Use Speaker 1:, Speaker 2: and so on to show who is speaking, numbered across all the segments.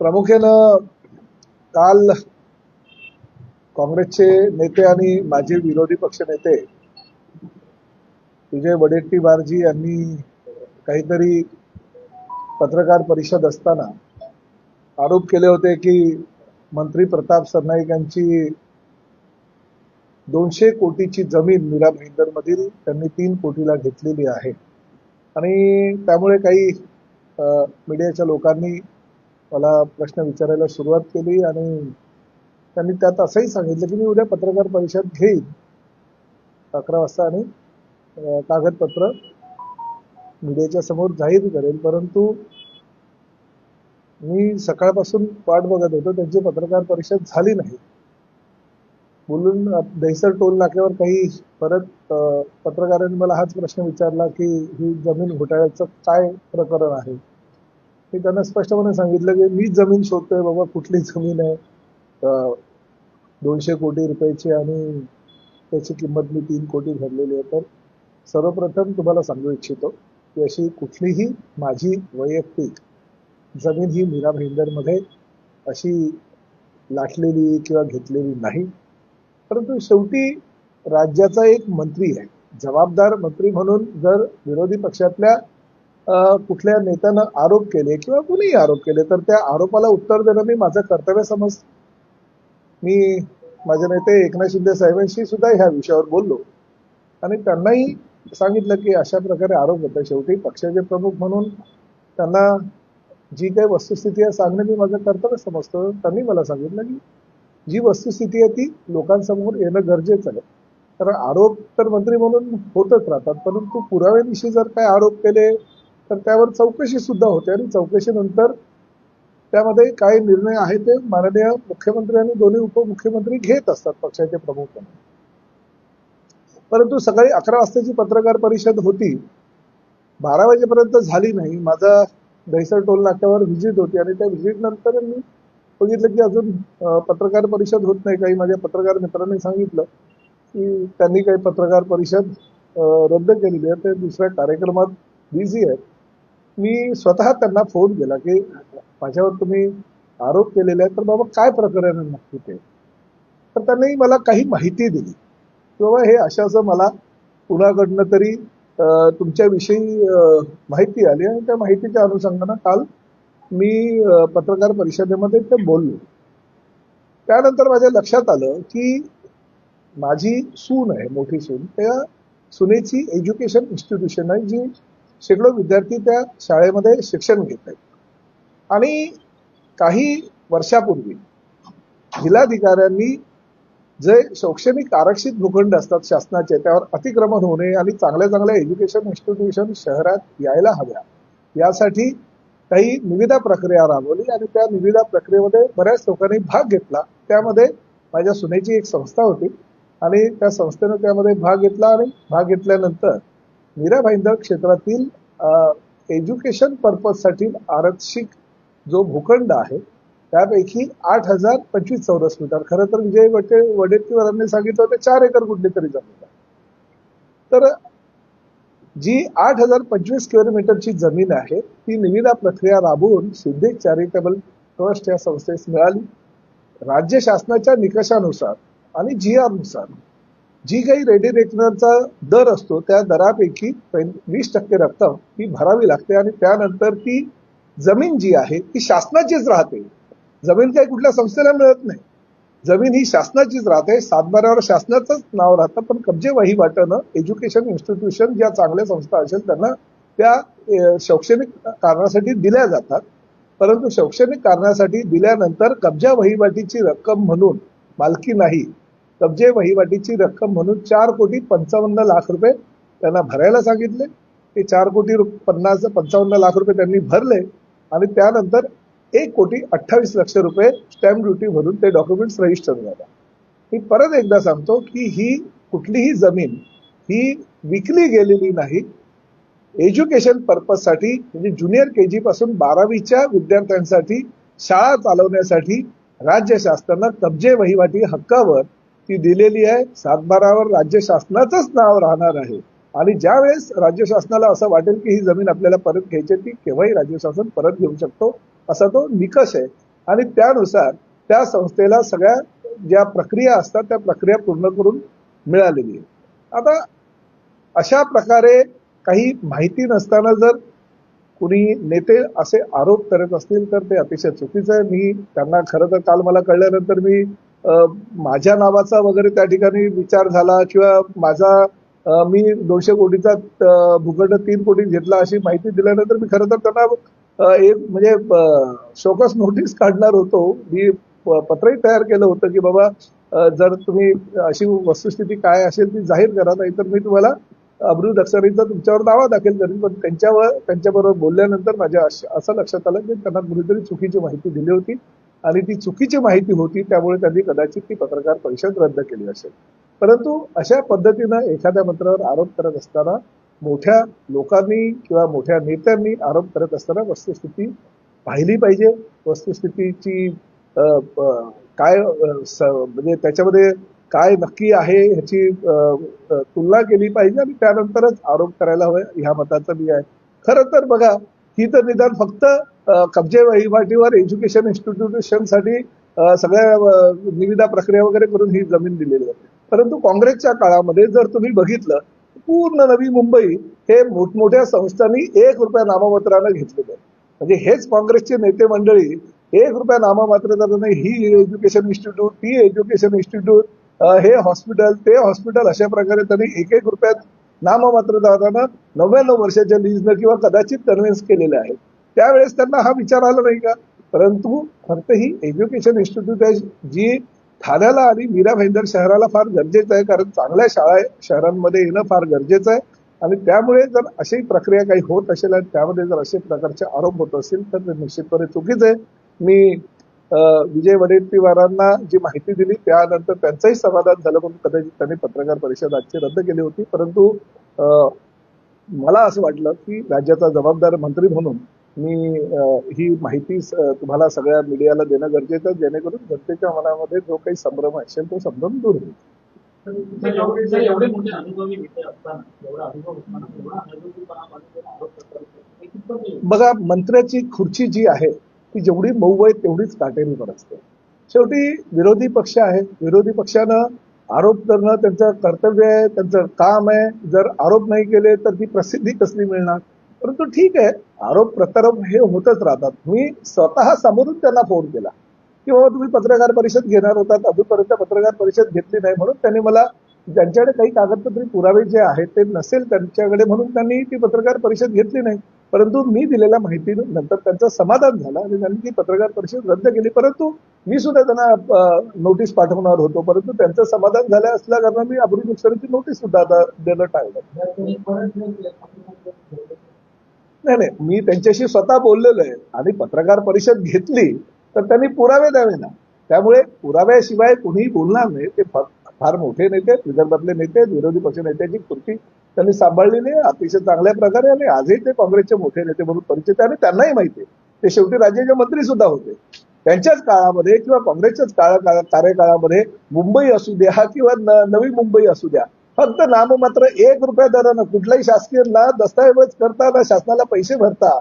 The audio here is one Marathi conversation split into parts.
Speaker 1: प्रामुख्यानं काल काँग्रेसचे नेते आणि माजी विरोधी पक्षनेते विजय वडेट्टीवारजी यांनी काहीतरी पत्रकार परिषद असताना आरोप केले होते की मंत्री प्रताप सरनाईक यांची दोनशे कोटीची जमीन मीरा भाईंदरमधील त्यांनी तीन कोटीला घेतलेली आहे. आणि त्यामुळे काही मीडियाच्या लोकांनी मला प्रश्न विचारायला सुरुवात केली आणि त्यांनी त्यात असंही सांगितलं की मी उद्या पत्रकार परिषद घेईन. अकरा वाजता आणि कागदपत्र मीडियाच्या समोर जाहीर करेल. परंतु मी सकाळपासून वाट बघत होतो. त्यांची पत्रकार परिषद झाली नाही. बोलून दहिसर टोल नाक्यावर काही परत पत्रकारांनी मला हाच प्रश्न विचारला की ही जमीन घोटाळ्याचं काय प्रकरण आहे? हे त्यांना स्पष्टपणे सांगितलं की मी जमीन शोधतोय बाबा कुठली जमीन आहे. दोनशे कोटी रुपयाची आणि त्याची किंमत मी तीन कोटी भरलेली आहे. तर सर्वप्रथम तुम्हाला सांगू इच्छितो की अशी कुठलीही माझी वैयक्तिक जमीन ही मीरा भाईंदरमध्ये अशी लाटलेली किंवा घेतलेली नाही. परंतु शेवटी राज्याचा एक मंत्री आहे. जबाबदार मंत्री म्हणून जर विरोधी पक्षातल्या कुठल्या नेत्यानं आरोप केले किंवा कुणीही आरोप केले तर त्या आरोपाला उत्तर देणं मी माझं कर्तव्य समज मी माझे नेते एकनाथ शिंदे साहेबांशी सुद्धा ह्या विषयावर बोललो. आणि त्यांनाही सांगितलं की अशा प्रकारे आरोप होता शेवटी पक्षाचे प्रमुख म्हणून त्यांना जी काही वस्तुस्थिती आहे सांगणं मी माझं कर्तव्य समजतो. त्यांनी मला सांगितलं की जी वस्तुस्थिती आहे ती लोकांसमोर येणं गरजेचं आहे. कारण आरोप तर मंत्री म्हणून होतच राहतात परंतु पुराव्यानिशी जर काय आरोप केले तर त्यावर चौकशी सुद्धा होते आणि चौकशीनंतर त्यामध्ये काही निर्णय आहे ते माननीय मुख्यमंत्री आणि दोन्ही उपमुख्यमंत्री घेत असतात पक्षाचे प्रमुख. म्हणून परंतु सकाळी अकरा वाजताची पत्रकार परिषद होती. बारा वाजेपर्यंत झाली नाही. माझा दहिसर टोल नाक्यावर व्हिजिट होती आणि त्या व्हिजिट नंतर मी बघितलं की अजून पत्रकार परिषद होत नाही. काही माझ्या पत्रकार मित्रांनी सांगितलं की त्यांनी काही पत्रकार परिषद रद्द केलेली आहे. ते दुसऱ्या कार्यक्रमात बिझी आहेत. मी स्वतः त्यांना फोन केला की माझ्यावर तुम्ही आरोप केलेले आहेत तर बाबा काय प्रकरण नक्की ते? तर त्यांनी मला काही माहिती दिली. की बाबा हे अशाचं मला कुणाकडनं तरी तुमच्याविषयी माहिती आली आणि त्या माहितीच्या अनुषंगानं काल मी पत्रकार परिषदेमध्ये ते बोललो. त्यानंतर माझ्या लक्षात आलं की माझी सून आहे मोठी सून त्या सुनेची एज्युकेशन इन्स्टिट्यूशन आहे जी शेकडो विद्यार्थी त्या शाळेमध्ये शिक्षण घेत आहेत. आणि काही वर्षापूर्वी जिल्हाधिकाऱ्यांनी जे शैक्षणिक आरक्षित भूखंड असतात शासनाचे त्यावर अतिक्रमण होणे आणि चांगल्या चांगल्या एज्युकेशन इन्स्टिट्यूशन शहरात यायला हव्या. यासाठी काही निविदा प्रक्रिया राबवली आणि त्या निविदा प्रक्रियेमध्ये बऱ्याच लोकांनी भाग घेतला. त्यामध्ये माझ्या सुनेची एक संस्था होती आणि त्या संस्थेनं त्यामध्ये भाग घेतला आणि भाग घेतल्यानंतर मीरा भाईंदर क्षेत्रातील एज्युकेशन पर्पजसाठी आरक्षित जो भूखंड आहे त्यापैकी आठ हजार पंचवीस चौरस मीटर. खरं तर विजय वटे वडेट्टीवारांनी सांगितलं होतं चार एकर कुठली तरी जमीन तर जी आठ हजार पंचवीस स्क्वेअर मीटरची जमीन आहे ती निविदा प्रक्रिया राबवून सिद्धिक चॅरिटेबल ट्रस्ट या संस्थेस मिळाली. राज्य शासनाच्या निकषानुसार आणि जी आरनुसार जी काही रेडी रेकनरचा दर असतो त्या दरापैकी वीस टक्के रक्कम ही भरावी लागते आणि त्यानंतर ती जमीन जी आहे ती शासनाचीच राहते. जमीन काही कुठल्या संस्थेला मिळत नाही. जमीन ही शासनाचीच राहते सातबाऱ्यावर शासनाचंच नाव राहतं पण कब्जे वहिवाटानं एज्युकेशन इन्स्टिट्यूशन ज्या चांगल्या संस्था असेल त्यांना त्या शैक्षणिक कारणासाठी दिल्या जातात. परंतु शैक्षणिक कारणासाठी दिल्यानंतर कब्जा वहिवाटीची रक्कम म्हणून मालकी नाही कब्जे वहिवाटीची रक्कम म्हणून चार कोटी पंचावन्न लाख रुपये त्यांना भरायला सांगितले. ते चार कोटी पन्नास पंचावन्न लाख रुपये त्यांनी भरले आणि त्यानंतर एक कोटी अठ्ठावीस लक्ष रुपये स्टॅम्प ड्युटी भरून ते डॉक्युमेंट्स रजिस्टर झाला. मी परत एकदा सांगतो की ही कुठलीही जमीन ही विकली गेलेली नाही. एज्युकेशन पर्पजसाठी म्हणजे ज्युनियर के जी पासून बारावीच्या विद्यार्थ्यांसाठी शाळा चालवण्यासाठी राज्य शासनानं कब्जे वहिवाटी हक्कावर ती दिलेली आहे. सातबारावर राज्य शासनाचंच नाव राहणार आहे. आणि ज्या वेळेस राज्य शासनाला असं वाटेल की ही जमीन आपल्याला परत घ्यायची ती केव्हाही राज्य शासन परत घेऊ शकतो असा तो निकष आहे. आणि त्यानुसार त्या संस्थेला सगळ्या ज्या प्रक्रिया असतात त्या प्रक्रिया पूर्ण करून मिळालेली आहे. आता अशा प्रकारे काही माहिती नसताना जर कुणी नेते असे आरोप करत असतील तर ते अतिशय चुकीचं आहे. मी त्यांना खरं तर काल मला कळल्यानंतर मी माझ्या नावाचा वगैरे त्या ठिकाणी विचार झाला किंवा माझा मी दोनशे कोटीचा भूखंड तीन कोटी घेतला अशी माहिती दिल्यानंतर मी खरं तर त्यांना एक म्हणजे शोकस नोटीस काढणार होतो. मी पत्रही तयार केलं होतं की बाबा जर तुम्ही अशी वस्तुस्थिती काय असेल ती जाहीर करा नाही तर मी तुम्हाला अब्रू दक्षरीचा तुमच्यावर दावा दाखल करेन. पण त्यांच्यावर त्यांच्याबरोबर बोलल्यानंतर माझ्या असं लक्षात आलं की त्यांना कुणीतरी चुकीची माहिती दिली होती. आणि ती चुकीची माहिती होती त्यामुळे त्यांनी कदाचित ती पत्रकार परिषद रद्द केली असेल. परंतु अशा पद्धतीनं एखाद्या मंत्र्यावर आरोप करत असताना मोठ्या लोकांनी किंवा मोठ्या नेत्यांनी आरोप करत असताना वस्तुस्थिती पाहिली पाहिजे. वस्तुस्थितीची काय म्हणजे त्याच्यामध्ये काय नक्की आहे ह्याची तुलना केली पाहिजे आणि त्यानंतरच आरोप करायला हवे. ह्या मताचं मी आहे. खरं तर बघा ही तर निदान फक्त कब्जे वहिवाटीवर एज्युकेशन इन्स्टिट्यूशनसाठी सगळ्या निविदा प्रक्रिया वगैरे करून ही जमीन दिलेली आहे परंतु काँग्रेसच्या काळामध्ये जर तुम्ही बघितलं पूर्ण नवी मुंबई हे मोठमोठ्या संस्थांनी एक रुपया नाममात्रानं घेतलेलं आहे. म्हणजे हेच काँग्रेसचे नेते मंडळी एक रुपया नाममात्र ही एज्युकेशन इन्स्टिट्यूट ती एज्युकेशन इन्स्टिट्यूट हे हॉस्पिटल ते हॉस्पिटल अशा प्रकारे त्यांनी एक एक रुपयात नाममात्र दादानं नव्याण्णव वर्षाच्या लीजनं किंवा कदाचित कन्व्हिन्स केलेले आहेत. त्यावेळेस त्यांना हा विचार आला नाही का? परंतु फक्त ही एज्युकेशन इन्स्टिट्यूट आहे जी ठाण्याला आणि मीरा भाईंदर शहराला फार गरजेचं आहे कारण चांगल्या शाळा शहरांमध्ये येणं फार गरजेचं आहे. आणि त्यामुळे जर अशी प्रक्रिया काही होत असेल आणि त्यामध्ये जर असे प्रकारचे आरोप होत असतील तर ते निश्चितपणे चुकीचं आहे. मी विजय वडेट्टीवारांना जी माहिती दिली त्यानंतर त्यांचंही समाधान झालं म्हणून कदाचित त्यांनी पत्रकार परिषद आजची रद्द केली होती परंतु मला असं वाटलं की राज्याचा जबाबदार मंत्री म्हणून मी ही माहिती तुम्हाला सगळ्या मीडियाला देणं गरजेचं आहे जेणेकरून जनतेच्या मनामध्ये जो काही संभ्रम असेल तो संभ्रम दूर होईल
Speaker 2: एवढे मोठे अनुभवी?
Speaker 1: बघा मंत्र्याची खुर्ची जी आहे ती जेवढी मऊ आहे तेवढीच काटेरी पण असते शेवटी विरोधी पक्ष आहे विरोधी पक्षानं आरोप करणं त्यांचं कर्तव्य आहे त्यांचं काम आहे. जर आरोप नाही केले तर ती प्रसिद्धी कसली मिळणार? परंतु ठीक आहे आरोप प्रत्यारोप हे होतच राहतात. मी स्वतः समोरून त्यांना फोन केला की बाबा तुम्ही पत्रकार परिषद घेणार होतात. अजूनपर्यंत पत्रकार परिषद घेतली नाही म्हणून त्यांनी मला ज्यांच्याकडे काही कागदपत्रे पुरावे जे आहेत ते नसेल त्यांच्याकडे म्हणून त्यांनी ती पत्रकार परिषद घेतली नाही. परंतु मी दिलेल्या माहितीनंतर त्यांचं समाधान झालं आणि त्यांनी ती पत्रकार परिषद रद्द केली. परंतु मी सुद्धा त्यांना नोटीस पाठवणार होतो. परंतु त्यांचं समाधान झालं असल्या कारण मी अब्रू नुकसानीची नोटीस सुद्धा आता देणं टाळलं. नाही नाही. मी त्यांच्याशी स्वतः बोललेलो आहे आणि पत्रकार परिषद घेतली तर त्यांनी पुरावे द्यावे ना. त्यामुळे पुराव्याशिवाय कुणीही बोलणार नाही. ते फक्त फार मोठे नेते आहेत, विदर्भातले नेते आहेत, विरोधी पक्ष नेत्याची खुर्ची त्यांनी सांभाळलेली आहे अतिशय चांगल्या प्रकारे आणि आजही ते काँग्रेसचे मोठे नेते म्हणून परिचित आहे आणि त्यांनाही माहिती आहे. ते शेवटी राज्याचे मंत्री सुद्धा होते. त्यांच्याच काळामध्ये किंवा काँग्रेसच्याच काळा कार्यकाळामध्ये मुंबई असू द्या किंवा नवी मुंबई असू द्या फक्त नाम मात्र एक रुपया दरानं कुठल्याही शासकीय ना दस्तऐवज करता ना शासनाला पैसे भरता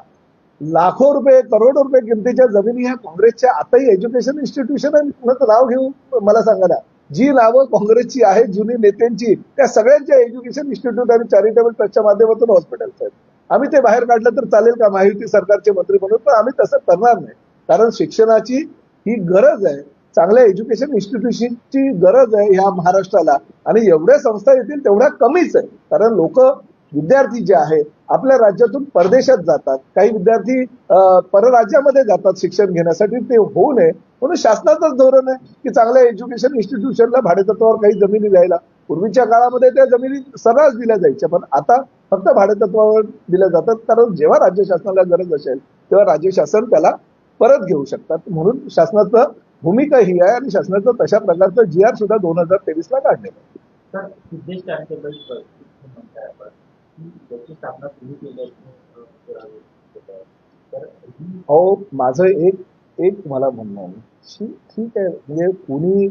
Speaker 1: लाखो रुपये करोडो रुपये किमतीच्या जमिनी ह्या काँग्रेसच्या आताही एज्युकेशन इन्स्टिट्यूशन नाव घेऊ मला सांगा ना. जी नावं काँग्रेसची आहेत जुनी नेत्यांची त्या सगळ्यांच्या एज्युकेशन इन्स्टिट्यूट आणि चॅरिटेबल ट्रस्टच्या माध्यमातून हॉस्पिटल्स आहेत आम्ही ते बाहेर काढलं तर चालेल का? महायुती सरकारचे मंत्री म्हणून पण आम्ही तसं करणार नाही. कारण शिक्षणाची ही गरज आहे. चांगल्या एज्युकेशन इन्स्टिट्यूशनची गरज आहे ह्या महाराष्ट्राला. आणि एवढ्या संस्था येतील तेवढ्या कमीच आहे. कारण लोक विद्यार्थी जे आहे आपल्या राज्यातून परदेशात जातात. काही विद्यार्थी परराज्यामध्ये जातात शिक्षण घेण्यासाठी. ते होऊ नये. म्हणून शासनाचंच धोरण आहे की चांगल्या एज्युकेशन इन्स्टिट्यूशनला भाडेतत्वावर काही जमिनी द्यायला. पूर्वीच्या काळामध्ये त्या जमिनी सर्रास दिल्या जायच्या पण आता फक्त भाडेतत्वावर दिल्या जातात. कारण जेव्हा राज्य शासनाला गरज असेल तेव्हा राज्य शासन त्याला परत घेऊ शकतात. म्हणून शासनाचं भूमिका ही आहे आणि शासनाचं तशा प्रकारचं जी आर सुद्धा दोन हजार तेवीस ला काढलेलं आहे
Speaker 2: सर सिद्धेश चॅरिटेबल ट्रस्ट म्हणताय आपण की ज्याची स्थापना तुम्ही केली तर
Speaker 1: अहो माझं एक एक मला म्हणणं आहे. ठीक आहे. म्हणजे कुणी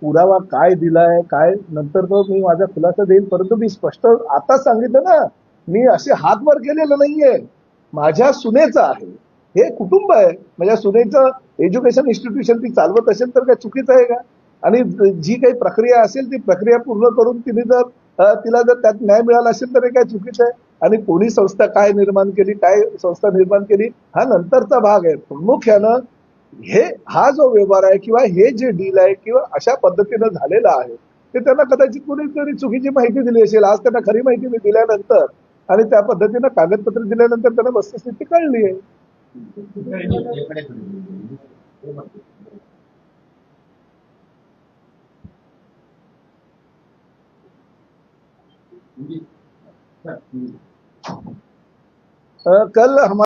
Speaker 1: पुरावा काय दिलाय काय नंतर तो मी माझा खुलासा देईल परंतु मी स्पष्ट आताच सांगितलं ना मी असे हात वर केलेलं नाहीये. माझ्या सुनेचं आहे. हे कुटुंब आहे. माझ्या सुनेचं एज्युकेशन इन्स्टिट्यूशन ती चालवत असेल तर काय चुकीचं आहे का? आणि जी काही प्रक्रिया असेल ती प्रक्रिया पूर्ण करून तिने जर तिला जर त्यात न्याय मिळाला असेल तर हे काय चुकीचं आहे? आणि कोणी संस्था काय निर्माण केली काय संस्था निर्माण केली हा नंतरचा भाग आहे. प्रामुख्यानं हे हा जो व्यवहार आहे किंवा हे जे डील आहे किंवा अशा पद्धतीनं झालेलं आहे ते त्यांना कदाचित कुणीतरी चुकीची माहिती दिली असेल. आज त्यांना खरी माहिती मी दिल्यानंतर आणि त्या पद्धतीनं कागदपत्र दिल्यानंतर त्यांना वस्तुस्थिती कळली आहे म्हणजे- कल हमारे